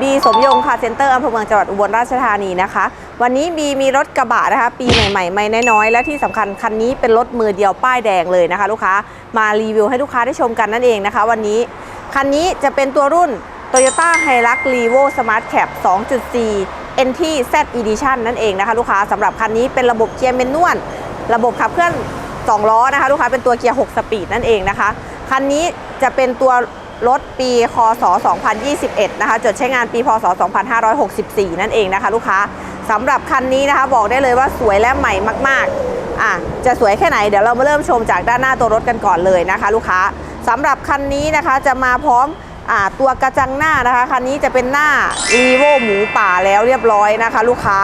บีสมยงค่ะเซ็นเตอร์อำเภอเมืองจังหวัดอุบลราชธานีนะคะ วันนี้บีมีรถกระบะนะคะ ปีใหม่ๆไม่น้อยๆและที่สำคัญคันนี้เป็นรถมือเดียวป้ายแดงเลยนะคะ ลูกค้ามารีวิวให้ลูกค้าได้ชมกันนั่นเองนะคะ วันนี้คันนี้จะเป็นตัวรุ่น Toyota Hilux Revo Smart Cap 2.4 NT Z Edition นั่นเองนะคะ ลูกค้าสำหรับคันนี้เป็นระบบเกียร์เมนนวลระบบขับเคลื่อน2ล้อนะคะ ลูกค้าเป็นตัวเกียร์ 6 สปีดนั่นเองนะคะ คันนี้จะเป็นตัว รถปีคศ 2021 นะคะ จดใช้งานปีพศ 2564 นั่นเองนะคะ ลูกค้าสำหรับคันนี้นะคะบอกได้เลยว่าสวยและใหม่มากๆอะจะสวยแค่ไหนเดี๋ยวเรามาเริ่มชมจากด้านหน้าตัวรถกันก่อนเลยนะคะ ลูกค้าสำหรับคันนี้นะคะจะมาพร้อมอ่าตัวกระจังหน้านะคะคันนี้จะเป็นหน้ารีโวหมูป่าแล้วเรียบร้อยนะคะ ลูกค้า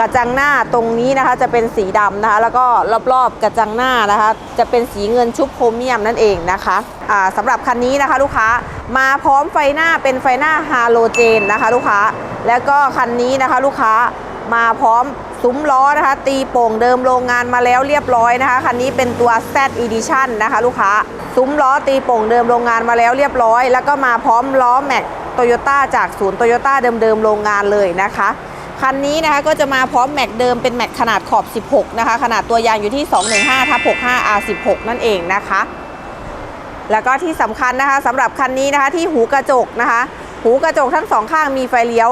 กระจังหน้าตรงนี้นะคะจะเป็นสีดำนะคะ แล้วก็รอบๆกระจังหน้านะคะ จะเป็นสีเงินชุบโครเมียมนั่นเองนะคะอ่าสำหรับคันนี้นะคะลูกค้ามาพร้อมไฟหน้าเป็นไฟหน้าฮาโลเจนนะคะลูกค้าแล้วก็คันนี้นะคะลูกค้ามาพร้อมซุ้มล้อนะคะ ตีโป่งเดิมโรงงานมาแล้วเรียบร้อยนะคะ คันนี้เป็นตัว Z Edition นะคะลูกค้าซุ้มล้อตีโป่งเดิมโรงงานมาแล้วเรียบร้อย แล้วก็มาพร้อมล้อแม็กโตโยต้าจากศูนย์โตโยต้าเดิมๆโรงงานเลยนะคะ คันนี้นะคะก็จะมาพร้อมแม็กเดิมเป็นแม็กขนาดขอบ 16 นะคะ ขนาดตัวยางอยู่ที่ 215ทับ65 R16 นั่นเองนะคะ แล้วก็ที่สำคัญนะคะสำหรับคันนี้นะคะที่หูกระจกนะคะ หูกระจกทั้งสองข้างมีไฟเลี้ยว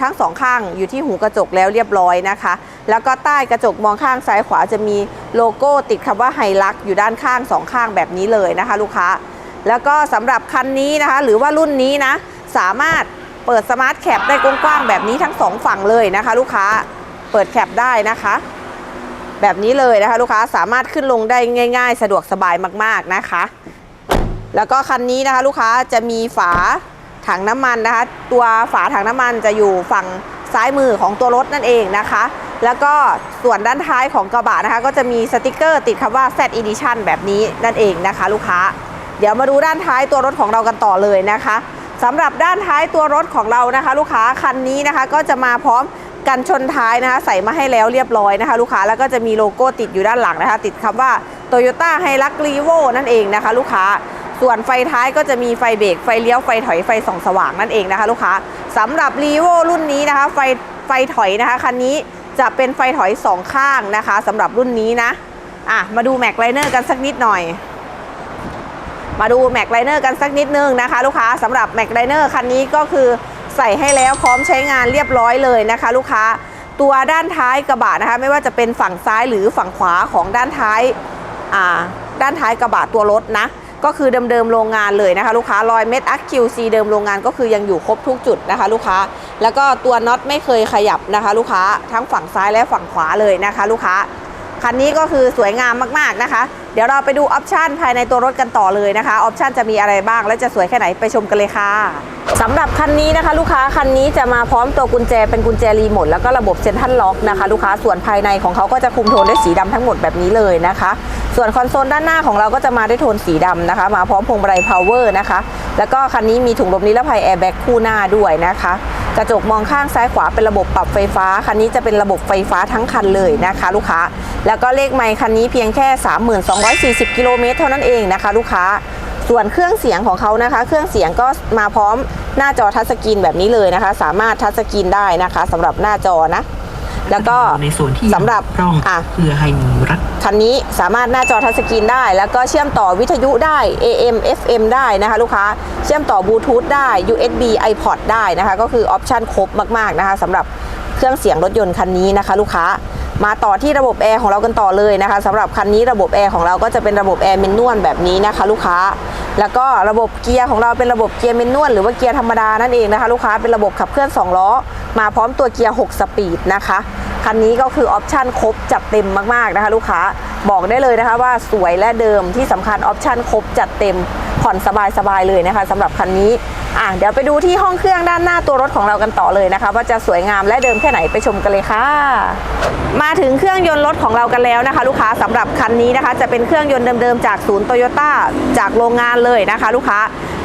ทั้งสองข้างอยู่ที่หูกระจกแล้วเรียบร้อยนะคะ แล้วก็ใต้กระจกมองข้างซ้ายขวาจะมีโลโก้ติดคำว่าไฮลักอยู่ด้านข้างสองข้างแบบนี้เลยนะคะ ลูกค้า แล้วก็สำหรับคันนี้นะคะ หรือว่ารุ่นนี้นะ สามารถ เปิดสมาร์ทแคปได้กว้างๆแบบนี้ทั้งสองฝั่งเลยนะคะ ลูกค้าเปิดแคปได้นะคะ แบบนี้เลยนะคะ ลูกค้าสามารถขึ้นลงได้ง่าย ๆ สะดวกสบายมากๆนะคะ แล้วก็คันนี้นะคะ ลูกค้าจะมีฝาถังน้ำมันนะคะ ตัวฝาถังน้ำมันจะอยู่ฝั่งซ้ายมือของตัวรถนั่นเองนะคะ แล้วก็ส่วนด้านท้ายของกระบะนะคะ ก็จะมีสติกเกอร์ติดคำว่า Z Edition แบบนี้นั่นเองนะคะ ลูกค้า เดี๋ยวมาดูด้านท้ายตัวรถของเรากันต่อเลยนะคะ สำหรับด้านท้ายตัวรถของเรานะคะ ลูกค้าคันนี้นะคะ ก็จะมาพร้อมกันชนท้ายนะคะ ใส่มาให้แล้วเรียบร้อยนะคะ ลูกค้าแล้วก็จะมีโลโก้ติดอยู่ด้านหลังนะคะ ติดคำว่า Toyota h i l u x r e v o นั่นเองนะคะ ลูกค้าส่วนไฟท้ายก็จะมีไฟเบรกไฟเลี้ยวไฟถอยไฟส่องสว่างนั่นเองนะคะ ลูกค้าสำหรับ r e v o รุ่นนี้นะคะ ไฟไฟถอยนะคะคันนี้จะเป็นไฟถอยสองข้างนะคะสำหรับรุ่นนี้นะอะมาดูแม็กไลเนอร์กันสักนิดหน่อย มาดูแม็กไลเนอร์กันสักนิดนึงนะคะ ลูกค้าสำหรับแม็กไลเนอร์คันนี้ก็คือใส่ให้แล้วพร้อมใช้งานเรียบร้อยเลยนะคะ ลูกค้าตัวด้านท้ายกระบะนะคะ ไม่ว่าจะเป็นฝั่งซ้ายหรือฝั่งขวาของด้านท้ายด้านท้ายกระบะตัวรถนะ ก็คือเดิมๆโรงงานเลยนะคะ ลูกค้ารอยเม็ดอัคคิวซีเดิมโรงงานก็คือยังอยู่ครบทุกจุดนะคะ ลูกค้าแล้วก็ตัวน็อตไม่เคยขยับนะคะ ลูกค้าทั้งฝั่งซ้ายและฝั่งขวาเลยนะคะ ลูกค้า คันนี้ก็คือสวยงามมากๆนะคะ เดี๋ยวเราไปดูออปชันภายในตัวรถกันต่อเลยนะคะ ออปชันจะมีอะไรบ้าง และจะสวยแค่ไหนไปชมกันเลยค่ะสำหรับคันนี้นะคะ ลูกค้าคันนี้จะมาพร้อมตัวกุญแจเป็นกุญแจรีโมทแล้วก็ระบบเซ็นทรัลล็อกนะคะ ลูกค้าส่วนภายในของเขาก็จะคุมโทนด้วยสีดำทั้งหมดแบบนี้เลยนะคะ ส่วนคอนโซลด้านหน้าของเราก็จะมาด้วยโทนสีดำนะคะ มาพร้อมพวงมาลัยพาวเวอร์นะคะ แล้วก็คันนี้มีถุงลมนิรภัยแอร์แบ็กคู่หน้าด้วยนะคะ กระจกมองข้างซ้ายขวาเป็นระบบปรับไฟฟ้า คันนี้จะเป็นระบบไฟฟ้าทั้งคันเลยนะคะ ลูกค้า แล้วก็เลขไมค์คันนี้เพียงแค่ 3240 กิโลเมตรเท่านั้นเองนะคะ ลูกค้า ส่วนเครื่องเสียงของเขานะคะ เครื่องเสียงก็มาพร้อมหน้าจอทัชสกรีนแบบนี้เลยนะคะ สามารถทัชสกรีนได้นะคะสำหรับหน้าจอนะ แล้วก็ในส่วนที่สำหรับร่องอะเพื่อให้มีรัดคันนี้สามารถหน้าจอทัชสกรีนได้ แล้วก็เชื่อมต่อวิทยุได้ AM FM ได้นะคะลูกค้าเชื่อมต่อบลูทูธได้ USB iPod ได้นะคะ ก็คือออปชันครบมากๆนะคะสำหรับเครื่องเสียงรถยนต์คันนี้นะคะ ลูกค้า มาต่อที่ระบบแอร์ของเรากันต่อเลยนะคะสำหรับคันนี้ระบบแอร์ของเราก็จะเป็นระบบแอร์เมนนวลแบบนี้นะคะลูกค้า แล้วก็ระบบเกียร์ของเราเป็นระบบเกียร์เมนนวลหรือว่าเกียร์ธรรมดานั่นเองนะคะ ลูกค้าเป็นระบบขับเคลื่อนสองล้อ มาพร้อมตัวเกียร์ 6 สปีดนะคะคันนี้ก็คือออปชันครบจัดเต็มมากๆนะคะลูกค้าบอกได้เลยนะคะว่าสวยและเดิมที่สำคัญออปชันครบจัดเต็มผ่อนสบายๆเลยนะคะสำหรับคันนี้อะเดี๋ยวไปดูที่ห้องเครื่องด้านหน้าตัวรถของเรากันต่อเลยนะคะ ว่าจะสวยงามและเดิมแค่ไหนไปชมกันเลยค่ะ มาถึงเครื่องยนต์รถของเรากันแล้วนะคะ ลูกค้าสำหรับคันนี้นะคะ จะเป็นเครื่องยนต์เดิมๆจากศูนย์โตโยต้าจากโรงงานเลยนะคะ ลูกค้า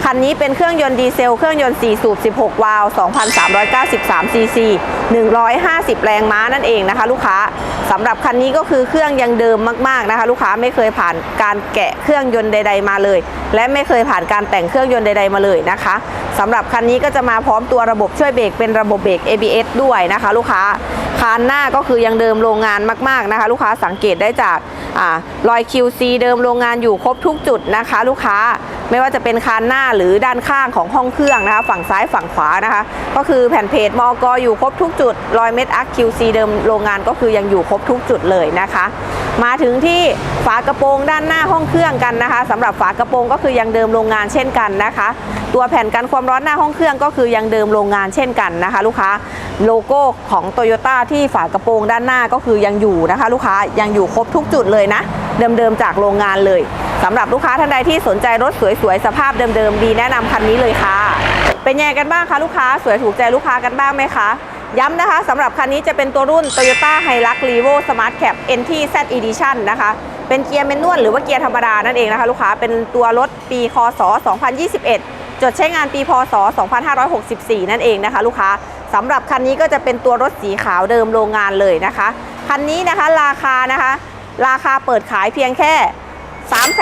คันนี้เป็นเครื่องยนต์ดีเซล เครื่องยนต์ 4 สูบ 16 วาล์ว2,393 ซีซี 150 แรงม้านั่นเองนะคะ ลูกค้าสำหรับคันนี้ก็คือเครื่องยังเดิมมมาก ๆนะคะ ลูกค้าไม่เคยผ่านการแกะเครื่องยนต์ใด ๆ มาเลย และไม่เคยผ่านการแต่งเครื่องยนต์ใด ๆ มาเลยนะคะสำหรับคันนี้ก็จะมาพร้อมตัวระบบช่วยเบรกเป็นระบบเบรก ABS ด้วยนะคะ ลูกค้า คานหน้าก็คือยังเดิมโรงงานมากๆนะคะ ลูกค้าสังเกตได้จาก อารอย QC เดิมโรงงานอยู่ครบทุกจุดนะคะ ลูกค้าไม่ว่าจะเป็นคานหน้าหรือด้านข้างของห้องเครื่องนะคะ ฝั่งซ้ายฝั่งขวานะคะ ก็คือแผ่นเพจมอกอยู่ครบทุกจุดรอยเม็ดอาร์ QC เดิมโรงงานก็คือยังอยู่ครบทุกจุดเลยนะคะ มาถึงที่ฝากระโปรงด้านหน้าห้องเครื่องกันนะคะสำหรับฝากระโปรงก็คือยังเดิมโรงงานเช่นกันนะคะ ตัวแผ่นกันความร้อนหน้าห้องเครื่องก็คือยังเดิมโรงงานเช่นกันนะคะ ลูกค้าโลโก้ของ t o y ยต้าที่ฝากระโปรงด้านหน้าก็คือยังอยู่นะคะ ลูกค้ายังอยู่ครบทุกจุดเลยนะ เดิมๆจากโรงงานเลยสำหรับลูกค้าท่านใดที่สนใจรถสวยๆ สภาพเดิมๆบีแนะนำคันนี้เลยค่ะ เป็นยังไงกันบ้างคะลูกค้าสวยถูกใจลูกค้ากันบ้างไหมคะย้ำนะคะสำหรับคันนี้จะเป็นตัวรุ่น Toyota Hilux Revo Smart Cap NT Z Edition นะคะ เป็นเกียร์แมนนวลหรือว่าเกียร์ธรรมดานั่นเองนะคะลูกค้าเป็นตัวรถปีคศ 2021 จดใช้งานปีพศ 2564 นั่นเองนะคะ ลูกค้าสำหรับคันนี้ก็จะเป็นตัวรถสีขาวเดิมโรงงานเลยนะคะ คันนี้นะคะราคานะคะ ราคาเปิดขายเพียงแค่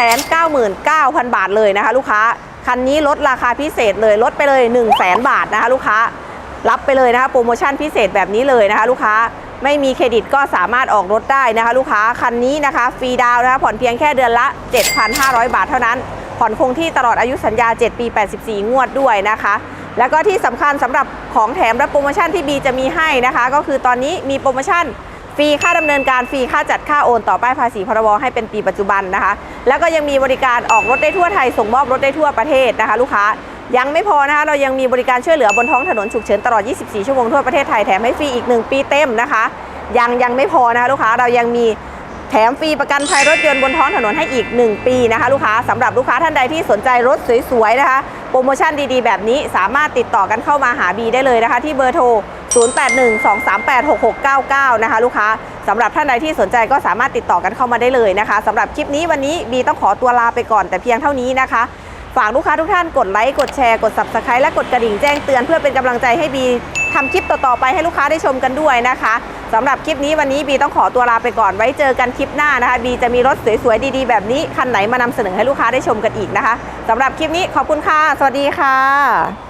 399,000 บาทเลยนะคะ ลูกค้า คันนี้ลดราคาพิเศษเลยลดไปเลย 1 0 0 0 0แบาทนะคะ ลูกค้า รับไปเลยนะคะโปรโมชั่นพิเศษแบบนี้เลยนะคะ ลูกค้าไม่มีเครดิตก็สามารถออกรถได้นะคะ ลูกค้าคันนี้นะคะฟรีดาวนะคะผ่อนเพียงแค่เดือนละ 7,500 บาทเท่านั้น ผ่อนคงที่ตลอดอายุสัญญา 7 ปี 84 งวดด้วยนะคะ แล้วก็ที่สำคัญสำหรับของแถมและโปรโมชั่นที่บีจะมีให้นะคะ ก็คือตอนนี้มีโปรโมชั่น รีค่าดำเนินการฟรีค่าจัดค่าโอนต่อป้ายภาษีพรบให้เป็นปีปัจจุบันนะคะ แล้วก็ยังมีบริการออกรถได้ทั่วไทยส่งมอบรถได้ทั่วประเทศนะคะ ลูกค้ายังไม่พอนะคะเรายังมีบริการช่วยเหลือบนท้องถนนฉุกเฉินตลอด 24 ชั่วโมงทั่วประเทศไทยแถมให้ฟรีอีก 1 ปีเต็มนะคะ ยังยังไม่พอนะคะลูกค้าเรายังมีแถมฟรีประกันภัยรถยนต์บนท้องถนนให้อีก 1 ปีนะคะ ลูกค้าสำหรับลูกค้าท่านใดที่สนใจรถสวยๆนะคะ โปรโมชั่นดีๆ แบบนี้สามารถติดต่อกันเข้ามาหาบีได้เลยนะคะ ที่เบอร์โทร 0812386699 นะคะ ลูกค้าสำหรับท่านใดที่สนใจก็สามารถติดต่อกันเข้ามาได้เลยนะคะสำหรับคลิปนี้วันนี้บีต้องขอตัวลาไปก่อนแต่เพียงเท่านี้นะคะ ฝากลูกค้าทุกท่านกดไลค์กดแชร์กด subscribe และกดกระดิ่งแจ้งเตือนเพื่อเป็นกำลังใจให้บี ทำคลิปต่อๆไปให้ลูกค้าได้ชมกันด้วยนะคะสำหรับคลิปนี้วันนี้บีต้องขอตัวลาไปก่อนไว้เจอกันคลิปหน้านะคะบีจะมีรถสวยๆดีๆแบบนี้คันไหนมานำเสนอให้ลูกค้าได้ชมกันอีกนะคะสำหรับคลิปนี้ขอบคุณค่ะ สวัสดีค่ะ